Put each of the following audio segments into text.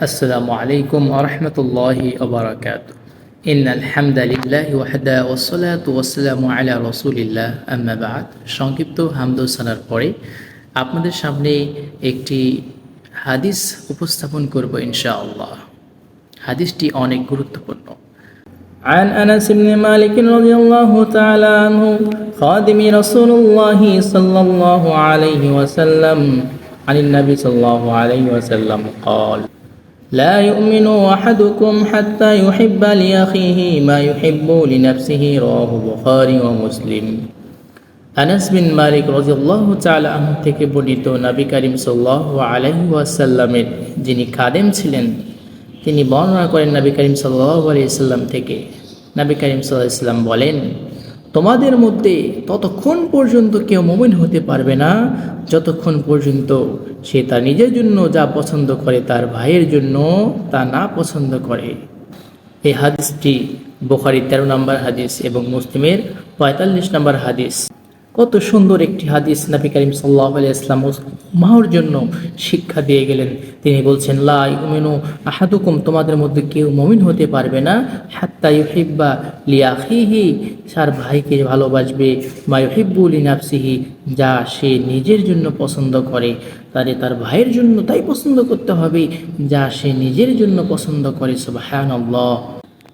السلام عليكم ورحمة الله وبركاته إن الحمد لله وحده والصلاة والسلام على رسول الله أما بعد সংক্ষিপ্ত হামদ ও সালার পরে আপনাদের সামনে একটি হাদিস উপস্থাপন করব ইনশাআল্লাহ হাদিসটি অনেক গুরুত্বপূর্ণ عن أنس بن مالك رضي الله تعالى عنه خادم رسول الله صلى الله عليه وسلم عن النبي صلى الله عليه وسلم قال لا يؤمن أحدكم حتى يحب لأخيه ما يحب لنفسه رواه البخاري ومسلم আনাস বিন মালিক রাজিয়াল্লাহ তাআলা আনহু থেকে বর্ণিত নবী করিম সাল্লাল্লাহু আলাইহি ওয়াসাল্লামের যিনি খাদেম ছিলেন তিনি বর্ণনা করেন নবী করিম সাল্লাল্লাহু আলাইহি সাল্লাম থেকে নবী করিম সাল্লাল্লাহু আলাইহি সাল্লাম বলেন তোমাদের মধ্যে ততক্ষণ পর্যন্ত কেউ মমিন হতে পারবে না, যতক্ষণ পর্যন্ত সে তার নিজের জন্য যা পছন্দ করে তার ভাইয়ের জন্য তা না পছন্দ করে। এই হাদিসটি বোখারি তেরো নম্বর হাদিস এবং মুসলিমের পঁয়তাল্লিশ নম্বর হাদিস। কত সুন্দর একটি হাদিস নবী করিম সাল্লাহ ইসলাম মাহর জন্য শিক্ষা দিয়ে গেলেন। তিনি বলছেন, লা ইউমিনু আহাদুকুম, তোমাদের মধ্যে কেউ মমিন হতে পারবে না। হাত্তা ইউহিব্বা লিয়াখিহি সার ভাইকে ভালোবাসবে। বা ইউহিব্বু লিনাফসিহি, যা সে নিজের জন্য পছন্দ করে। তারে তার ভাইয়ের জন্য তাই পছন্দ করতে হবে, যা সে নিজের জন্য পছন্দ করে। সুবহানাল্লাহ।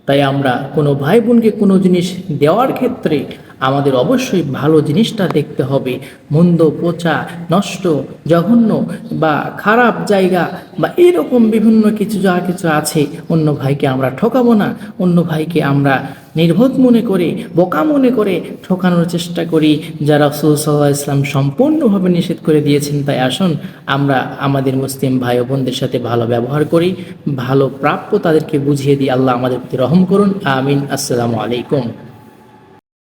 তাই আমরা কোনো ভাই বোনকে কোনো জিনিস দেওয়ার ক্ষেত্রে আমাদের অবশ্যই ভালো জিনিসটা দেখতে হবে। মন্দ, পচা, নষ্ট, জঘন্য বা খারাপ জায়গা বা এরকম বিভিন্ন কিছু যা কিছু আছে, অন্য ভাইকে আমরা ঠকাবো না। অন্য ভাইকে আমরা নির্বোধ মনে করে, বোকা মনে করে ঠকানোর চেষ্টা করি। যা রসুল সাল্লাহ ইসলাম সম্পূর্ণভাবে নিষেধ করে দিয়েছেন, তাই আসুন আমরা আমাদের মুসলিম ভাই ও বোনদের সাথে ভালো ব্যবহার করি। ভালো প্রাপ্য তাদেরকে বুঝিয়ে দিই আল্লাহ আমাদের প্রতি রহম করুন। আমিন। আসসালামু আলাইকুম।